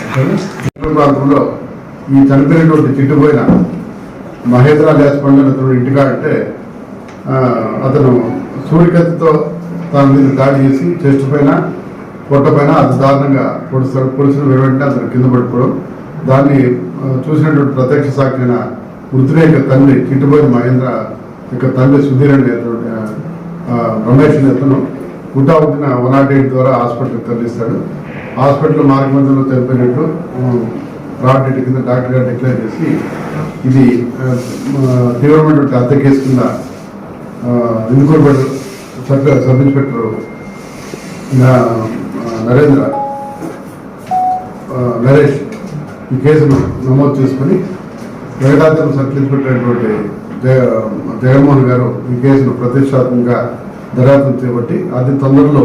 ప్రాంతంలో ఈ చనిపోయినటువంటి తిట్టుపోయిన మహేంద్ర లేచకొండ అతను ఇంటికా అంటే అతను సూర్యకత్తితో తన మీద దాడి చేసి చెస్ట్ పైన పొట్ట పైన అతి దారుణంగా పొడుస్తారు పొడిచిన వెంటనే అతను కింద పడిపోవడం. దాన్ని చూసినటువంటి ప్రత్యక్ష సాక్షి అయిన వృద్ధుల యొక్క తండ్రి చిట్టుపోయిన మహేంద్ర యొక్క తండ్రి సుధీర్ అనేటువంటి రమేష్ నేతను అతను వన్ నాట్ ఎయిట్ ద్వారా హాస్పిటల్కి తరలిస్తాడు. హాస్పిటల్ మార్గమధ్యంలో తెలిపినట్టు రాడ్ డేట్ కింద డాక్టర్ గారు డిక్లేర్ చేసి ఇది ఆ, తీవ్రమైనటువంటి హత్య కేసు కింద ఇంకోటి sub sub inspector Narendra Naresh. ఈ కేసును నమోదు చేసుకుని వెంకటాచలం సబ్ ఇన్స్పెక్టర్ అయినటువంటి జగన్మోహన్ గారు ఈ కేసును ప్రతిష్టాత్మకంగా దర్యాప్తు చేపట్టి అతి తొందరలో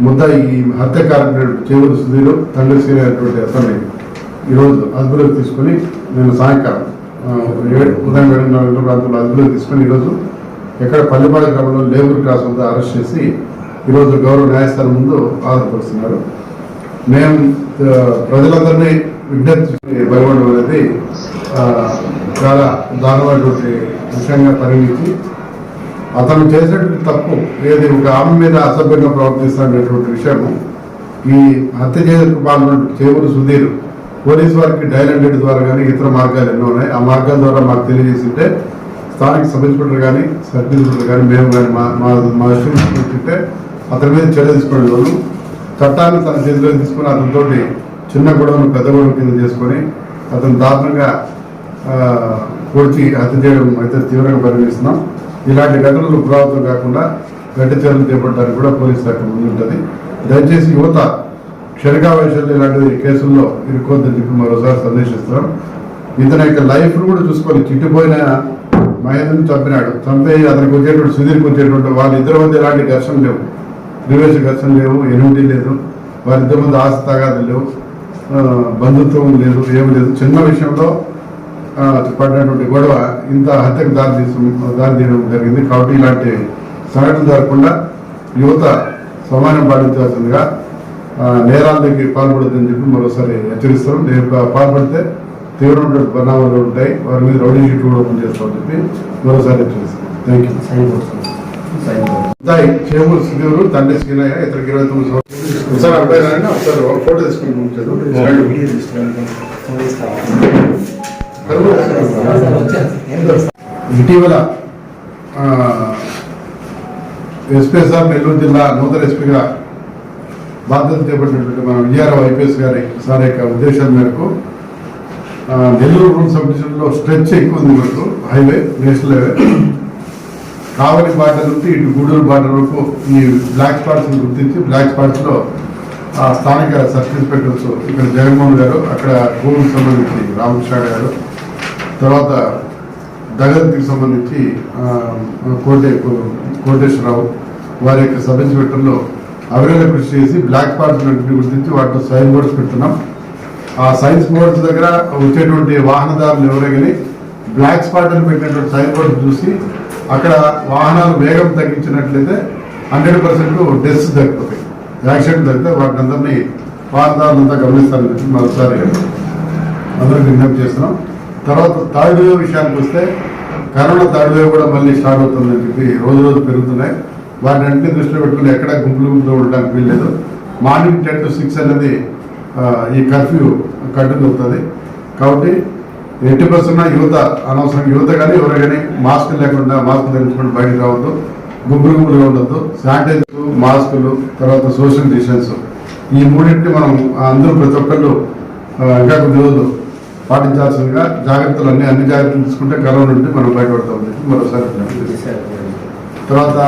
ముద్ద ఈ హత్య కారకుడైనటువంటి చేవూరు సుధీరు తండ్రి సీని అయినటువంటి అతన్ని ఈరోజు అదుపులోకి తీసుకొని నేను సాయంకాలం ఏడు ఉదయం ఏడున్నర గంటల ప్రాంతంలో అదుపులోకి తీసుకొని ఈరోజు ఎక్కడ పల్లిపాడు గ్రామంలో లేబర్ క్రాస్ వద్ద అరెస్ట్ చేసి ఈరోజు గౌరవ న్యాయస్థానం ముందు ఆధారపరుస్తున్నారు. మేము ప్రజలందరినీ విజ్ఞప్తి భయపడడం అనేది చాలా దారుణమైనటువంటి విషయంగా పరిగణించి అతను చేసినటువంటి తప్పు ఏది ఒక ఆమె మీద అసభ్యంగా ప్రవర్తిస్తున్నటువంటి విషయం ఈ హత్య చేయడానికి పాల్గొన్న చేవూరు సుధీర్ పోలీస్ వారికి డైల్ హండ్రెడ్ ద్వారా కానీ ఇతర మార్గాలు ఎన్నో ఉన్నాయి. ఆ మార్గాల ద్వారా మాకు తెలియజేసింటే స్థానిక సబ్ ఇన్స్పెక్టర్ కానీ సబ్ ఇన్స్పెక్టర్ కానీ మేము కానీ మా మా మా ఇష్టం అతని మీద చర్య తీసుకోవడం వల్ల చట్టాన్ని తన చేతిలో తీసుకొని అతనితోటి చిన్న గొడవను పెద్ద గొడవ కింద చేసుకొని అతను దారుణంగా పొడిచి హత్య చేయడం అయితే తీవ్రంగా పరిగణిస్తున్నాం. ఇలాంటి ఘటనలు పురావృతం కాకుండా గట్టి చర్యలు చేపట్టడానికి కూడా పోలీస్ శాఖ ముందుంటుంది దయచేసి యువత క్షణికావేశాలు ఇలాంటి కేసుల్లో ఇరుక్కోద్దని చెప్పి మరోసారి సందేశిస్తున్నాం. ఇతని యొక్క లైఫ్ కూడా చూసుకొని చిట్టిపోయిన మహేంద్రని చంపినాడు. చంపే అతనికి వచ్చేటువంటి సుధీర్కి వచ్చేటువంటి వాళ్ళిద్దరి మధ్య ఎలాంటి ఘర్షణ లేవు. ప్రవేశ ఘర్షణ లేవు ఎనిమిది లేదు. వారిద్దరి మధ్య ఆస్తి తగాదు లేవు. బంధుత్వం లేదు ఏమి లేదు. చిన్న విషయంలో పడినటువంటి గొడవ ఇంత హత్యకు దారి తీసు దారి తీయడం జరిగింది. కాబట్టి ఇలాంటి సంఘటన జరగకుండా యువత సమానం పాటించాల్సిందిగా నేరాలకి పాల్పడద్దని చెప్పి మరోసారి హెచ్చరిస్తాం. నేను పాల్పడితే తీవ్రమైన పరిణామాలు ఉంటాయి. వారి మీద రౌడీ షీట్ కూడా ఓపెన్ చేస్తామని చెప్పి మరోసారి హెచ్చరిస్తాం. థ్యాంక్ యూ చేమూరు శ్రీదేవుడు తండ్రి శ్రీనయ్య ఇతనికి ఇరవై తొమ్మిది సంవత్సరాలు. ఒకసారి అబ్బాయి ఫోటో తీసుకుని పంపించారు ఇటీవల ఎస్పీ సార్ నెల్లూరు జిల్లా నూతన ఎస్పీగా బాధ్యత చేపట్టినటువంటి మన విజయారావు ఐపీఎస్ గారి సార్ యొక్క ఉద్దేశం మేరకు నెల్లూరు రూల్ సబ్ డివిజన్లో స్ట్రెచ్ ఎక్కువ ఉంది మనకు highway national highway. Kavali border నుండి ఇటు గూడూరు బార్డర్ వరకు ఈ బ్లాక్ స్పాట్స్ని గుర్తించి బ్లాక్ స్పాట్స్లో ఆ స్థానిక సబ్ ఇన్స్పెక్టర్స్ ఇక్కడ జగన్మోహన్ గారు అక్కడ భూమికి సంబంధించి రామకృష్ణ గారు తర్వాత దగత్కి సంబంధించి కోటే కోటేశ్వరరావు వారి యొక్క సబ్ ఇన్స్పెక్టర్లు అవిరల కృషి చేసి బ్లాక్ స్పాట్స్ గుర్తించి వాటిలో సైన్ బోర్డ్స్ పెట్టున్నాం ఆ సైన్స్ బోర్డ్స్ దగ్గర వచ్చేటువంటి వాహనదారులు ఎవరైనా బ్లాక్ స్పాట్ అని పెట్టినటువంటి సైన్ బోర్డు చూసి అక్కడ వాహనాలు వేగం తగ్గించినట్లయితే హండ్రెడ్ పర్సెంట్ డెస్ తగ్గిపోతాయి. యాక్సిడెంట్ తగ్గితే వాటిని అందరినీ వాహనదారులంతా గమనిస్తారని చెప్పి మరోసారి అందరికి విజ్ఞప్తి చేస్తున్నాం. తర్వాత థర్డ్ వేవ్ విషయానికి వస్తే కరోనా థర్డ్ వేవ్ కూడా మళ్ళీ స్టార్ట్ అవుతుందని చెప్పి రోజు రోజు పెరుగుతున్నాయి. వాటిని అన్ని దృష్టిలో పెట్టుకుని ఎక్కడ గుంపులు గుంపులు ఉండడానికి వీల్లేదు. మార్నింగ్ టెన్ టు సిక్స్ అనేది ఈ కర్ఫ్యూ కంటిన్యూ అవుతుంది. కాబట్టి ఎట్టి పర్సెంట్ యువత అనవసరం. యువత కానీ ఎవరు కానీ మాస్క్ లేకుండా మాస్క్ ధరించుకుంటూ బయటకు రావద్దు. గుంపులు గుంపులుగా ఉండొద్దు. శానిటైజర్ మాస్కులు తర్వాత సోషల్ డిస్టెన్స్. ఈ మూడింటిని మనం అందరూ ప్రతి ఒక్కళ్ళు ఇంకా కొద్ది రోజులు పాటించాల్సిందిగా జాగ్రత్తలు అన్ని అన్ని జాగ్రత్తలు తీసుకుంటే కరోనా నుండి మనం బయటపడతామని చెప్పి మరోసారి తర్వాత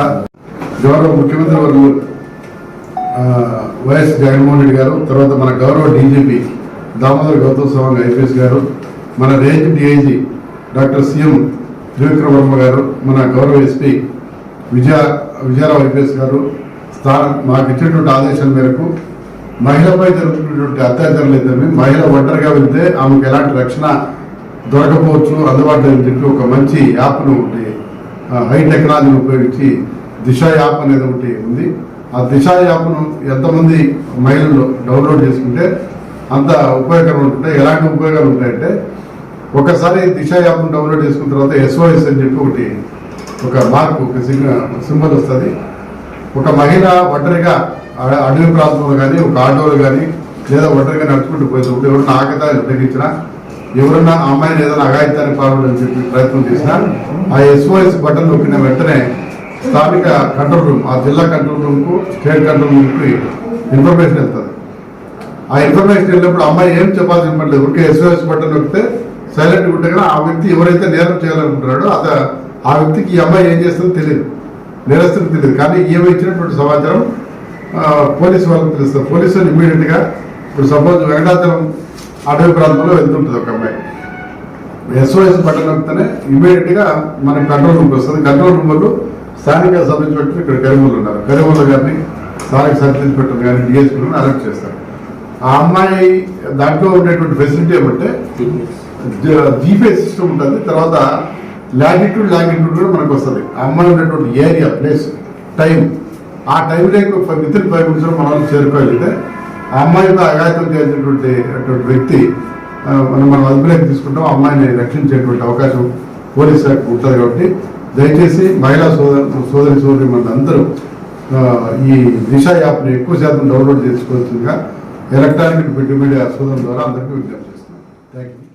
గౌరవ ముఖ్యమంత్రి వర్గం వైఎస్ జగన్మోహన్ రెడ్డి గారు తర్వాత మన గౌరవ డీజీపీ దామోదర్ గౌతమ్ సవాంగ్ ఐపీఎస్ గారు మన range DIG doctor CM Trivikrama Varma గారు మన గౌరవ ఎస్పీ విజయ విజయరావు ఐపీఎస్ గారు స్థానం మాకు ఇచ్చినటువంటి ఆదేశాల మేరకు మహిళపై జరుగుతున్నటువంటి అత్యాచారాలు అయితే మహిళ ఒంటరిగా వెళ్తే ఆమెకు ఎలాంటి రక్షణ దొరకపోవచ్చు అందుబాటులో చెప్పి ఒక మంచి యాప్ను ఒకటి ఆ, హై టెక్నాలజీని ఉపయోగించి దిశ యాప్ అనేది ఒకటి ఉంది. ఆ దిశ యాప్ను ఎంతమంది మహిళలు డౌన్లోడ్ చేసుకుంటే అంత ఉపయోగకరం ఉంటుంటాయి ఎలాంటి ఉపయోగాలు ఉంటాయంటే ఒకసారి దిశ యాప్ను డౌన్లోడ్ చేసుకున్న తర్వాత ఎస్ఓఎస్ అని చెప్పి ఒకటి ఒక మార్క్ ఒక సింబల్ వస్తుంది. ఒక మహిళ ఒంటరిగా అడవి ప్రాంతంలో కానీ ఒక ఆటోలో కానీ లేదా ఒంటరిగా నడుచుకుంటూ పోయేటప్పుడు ఎవరన్నా ఆకతాన్ని ఉపయోగించినా ఎవరన్నా అమ్మాయిని ఏదైనా అఘాయితానికి పాల్గొని చెప్పి ప్రయత్నం చేసినా ఆ ఎస్ఓఎస్ బటన్ నొక్కిన వెంటనే స్థానిక కంట్రోల్ రూమ్ ఆ జిల్లా కంట్రోల్ రూమ్కు స్టేట్ కంట్రోల్ రూమ్కి ఇన్ఫర్మేషన్ వెళ్తుంది. ఆ ఇన్ఫర్మేషన్ వెళ్ళినప్పుడు అమ్మాయి ఏం చెప్పాల్సిన పని లేదు. ఎస్ఓఎస్ బటన్ నొక్కితే సైలెంట్ ఉంటే కానీ ఆ వ్యక్తి ఎవరైతే నేరం చేయాలనుకుంటున్నాడో అత ఆ వ్యక్తికి ఈ అమ్మాయి ఏం చేస్తుందో తెలియదు. నేరస్తునికి తెలియదు. కానీ ఏమి ఇచ్చినటువంటి సమాచారం పోలీసు వాళ్ళకి తెలుస్తుంది. పోలీసులు ఇమ్మీడియట్గా ఇప్పుడు సపోజ్ వెంకటాచలం అడవి ప్రాంతంలో వెళ్తుంటుంది ఒక అమ్మాయి. ఎస్ఓఎస్ బటన్ నొక్కితేనే ఇమీడియట్గా మనకి కంట్రోల్ రూమ్కి వస్తుంది. కంట్రోల్ రూమ్ వాళ్ళు స్థానిక సబ్ ఇన్స్పెక్టర్ ఇక్కడ కరీములు ఉన్నారు. కరీములు గారిని స్థానిక సబ్ ఇన్స్పెక్టర్ గారిని డిఎస్పీ అరెస్ట్ చేస్తారు. ఆ అమ్మాయి దాంట్లో ఉండేటువంటి ఫెసిలిటీ ఏమంటే జీపీఎస్ సిస్టమ్ ఉంటుంది. తర్వాత లాంగిట్యూడ్ లాంగిట్యూడ్ కూడా మనకు వస్తుంది. ఆ అమ్మాయి ఉన్నటువంటి ఏరియా ప్లేస్ టైం ఆ టైంలో లేక విత్ ఇన్ ఫైవ్ మినిట్స్ మన వాళ్ళు చేరుకోగలిగితే ఆ అమ్మాయితో అఘాయితం చేసినటువంటి అటువంటి వ్యక్తి మనం మనం అదుపులోకి తీసుకుంటాం ఆ అమ్మాయిని రక్షించేటువంటి అవకాశం పోలీస్ శాఖకు ఉంటుంది కాబట్టి దయచేసి మహిళా సోదరు సోదరి సోదరి మన అందరూ ఈ దిశ యాప్ని ఎక్కువ శాతం డౌన్లోడ్ చేసుకోవాల్సిందిగా ఎలక్ట్రానిక్ ప్రింట్ మీడియా సోదరుల ద్వారా అందరికీ విజ్ఞప్తి చేస్తున్నాం. Thank you